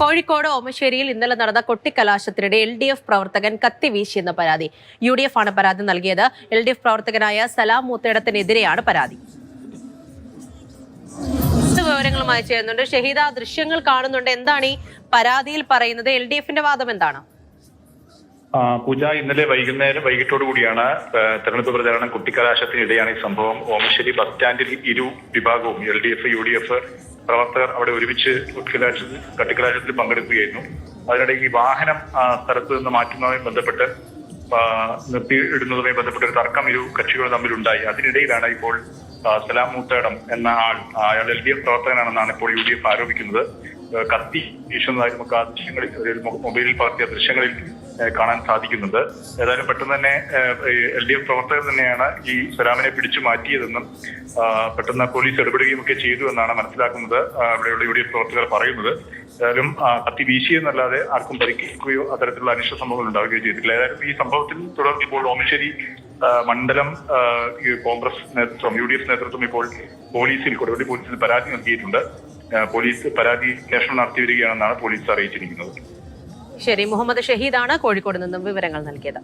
കോഴിക്കോട് ഓമശ്ശേരിയിൽ ഇന്നലെ നടന്ന കൊട്ടിക്കലാശത്തിനിടെ L D F പ്രവർത്തകൻ കത്തി വീശിയെന്ന പരാതി. യു ഡി എഫ് ആണ് പരാതി നൽകിയത്. എൽ ഡി എഫ് പ്രവർത്തകനായ സലാം മൂത്തേടത്തിനെതിരെയാണ് പരാതി. വിവരങ്ങളുമായി ചേരുന്നുണ്ട്. ഷഹീദ ദൃശ്യങ്ങൾ കാണുന്നുണ്ട്. എന്താണ് ഈ പരാതിയിൽ പറയുന്നത്? എൽ ഡി എഫിന്റെ വാദം എന്താണ്? പൂജ ഇന്നലെ വൈകുന്നേരം വൈകിട്ടോടു കൂടിയാണ് തെരഞ്ഞെടുപ്പ് പ്രചാരണം കുട്ടിക്കലാശത്തിനിടെയാണ് ഈ സംഭവം. ഓമശ്ശേരി ബസ് സ്റ്റാൻഡിൽ ഇരു വിഭാഗവും L D F U D F പ്രവർത്തകർ അവിടെ ഒരുമിച്ച് കുട്ടിക്കലാശത്തിൽ കട്ടിക്കലാശത്തിൽ പങ്കെടുക്കുകയായിരുന്നു. അതിനിടെ ഈ വാഹനം സ്ഥലത്ത് നിന്ന് മാറ്റുന്നതുമായി ബന്ധപ്പെട്ട് നിർത്തിയിടുന്നതുമായി ബന്ധപ്പെട്ട ഒരു തർക്കം ഇരു കക്ഷികൾ തമ്മിലുണ്ടായി. അതിനിടയിലാണ് ഇപ്പോൾ സലാം മൂത്തേടം എന്ന ആൾ അയാൾ എൽ ഡി എഫ് പ്രവർത്തകനാണെന്നാണ് ഇപ്പോൾ യു ഡി എഫ് ആരോപിക്കുന്നത്. കത്തി വീശുന്നതായി നമുക്ക് ആ ദൃശ്യങ്ങളിൽ മൊബൈലിൽ പകർത്തിയ ദൃശ്യങ്ങളിൽ കാണാൻ സാധിക്കുന്നുണ്ട് ഏതായാലും പെട്ടെന്ന് തന്നെ എൽ ഡി എഫ് പ്രവർത്തകർ തന്നെയാണ് ഈ സലാമിനെ പിടിച്ചു മാറ്റിയതെന്നും പെട്ടെന്ന് പോലീസ് ഇടപെടുകയും ഒക്കെ ചെയ്തു എന്നാണ് മനസ്സിലാക്കുന്നത് അവിടെയുള്ള യു ഡി എഫ് പ്രവർത്തകർ പറയുന്നത്. ഏതായാലും കത്തി വീശിയെന്നല്ലാതെ ആർക്കും പരിക്കേൽക്കുകയോ അത്തരത്തിലുള്ള അനിഷ്ട സംഭവങ്ങൾ ഉണ്ടാവുകയോ ചെയ്തിട്ടില്ല. ഏതായാലും ഈ സംഭവത്തിൽ തുടർന്ന് ഇപ്പോൾ ഓമശ്ശേരി മണ്ഡലം കോൺഗ്രസ് നേതൃത്വം യു ഡി എഫ് നേതൃത്വം ഇപ്പോൾ പോലീസിൽ കൊടുവള്ളി പോലീസിൽ പരാതി നൽകിയിട്ടുണ്ട്. പോലീസ് പരാതി അന്വേഷണം നടത്തി വരികയാണെന്നാണ് പോലീസ് അറിയിച്ചിരിക്കുന്നത്. ശരി മുഹമ്മദ് ഷഹീദാണ് കോഴിക്കോട് നിന്നും വിവരങ്ങൾ നൽകിയത്.